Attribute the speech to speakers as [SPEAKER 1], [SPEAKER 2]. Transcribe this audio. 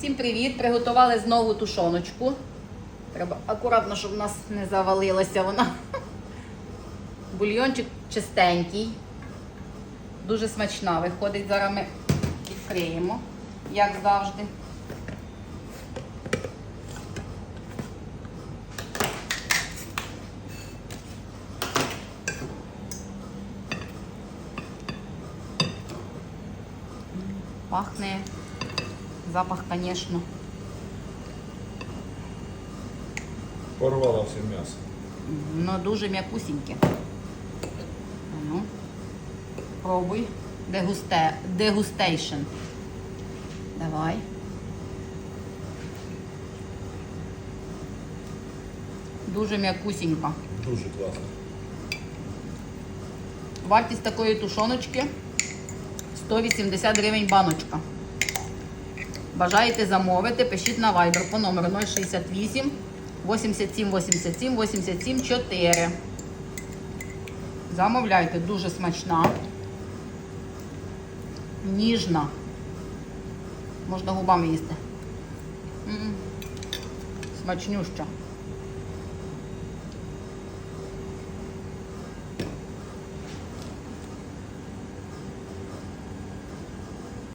[SPEAKER 1] Всім привіт! Приготували знову тушоночку. Треба акуратно, щоб в нас не завалилася вона. Бульйончик чистенький. Дуже смачна. Виходить, зараз ми відкриємо, як завжди. Пахне. Запах, звісно.
[SPEAKER 2] Порвала все м'ясо.
[SPEAKER 1] Ну, дуже м'якусіньке. Ну, пробуй. Дегусте... Дегустейшн. Давай. Дуже м'якусінька.
[SPEAKER 2] Дуже класно.
[SPEAKER 1] Вартість такої тушоночки 180 гривень баночка. Бажаєте замовити, пишіть на Viber по номеру 068 87 87 87 4. Замовляйте, дуже смачна, ніжна. Можна губами їсти. М, Смачнюща.